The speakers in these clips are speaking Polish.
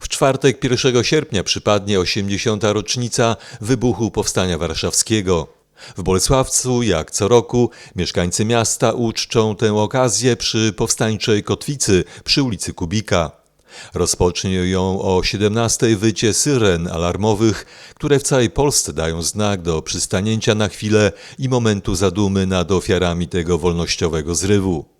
W czwartek 1 sierpnia przypadnie 80. rocznica wybuchu Powstania Warszawskiego. W Bolesławcu, jak co roku, mieszkańcy miasta uczczą tę okazję przy powstańczej kotwicy przy ulicy Kubika. Rozpocznie ją o 17 wycie syren alarmowych, które w całej Polsce dają znak do przystanięcia na chwilę i momentu zadumy nad ofiarami tego wolnościowego zrywu.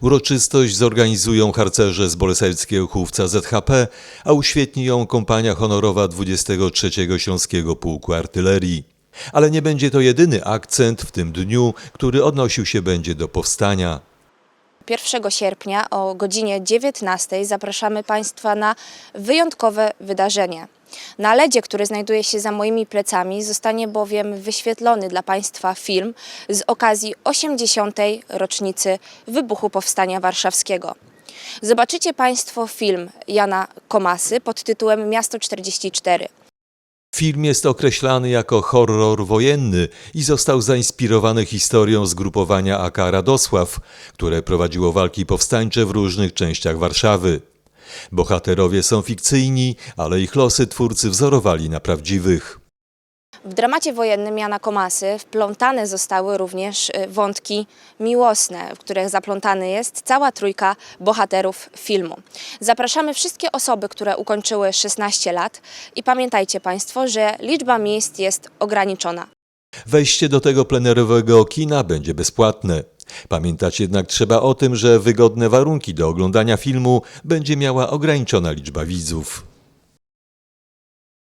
Uroczystość zorganizują harcerze z Bolesławskiego Chówca ZHP, a uświetni ją kompania honorowa 23 Śląskiego Pułku Artylerii. Ale nie będzie to jedyny akcent w tym dniu, który odnosił się będzie do powstania. 1 sierpnia o godzinie 19 zapraszamy Państwa na wyjątkowe wydarzenie. Na ledzie, który znajduje się za moimi plecami, zostanie bowiem wyświetlony dla Państwa film z okazji 80. rocznicy wybuchu Powstania Warszawskiego. Zobaczycie Państwo film Jana Komasy pod tytułem Miasto 44. Film jest określany jako horror wojenny i został zainspirowany historią zgrupowania AK Radosław, które prowadziło walki powstańcze w różnych częściach Warszawy. Bohaterowie są fikcyjni, ale ich losy twórcy wzorowali na prawdziwych. W dramacie wojennym Jana Komasy wplątane zostały również y, wątki miłosne, w których zaplątany jest cała trójka bohaterów filmu. Zapraszamy wszystkie osoby, które ukończyły 16 lat i pamiętajcie Państwo, że liczba miejsc jest ograniczona. Wejście do tego plenerowego kina będzie bezpłatne. Pamiętać jednak trzeba o tym, że wygodne warunki do oglądania filmu będzie miała ograniczona liczba widzów.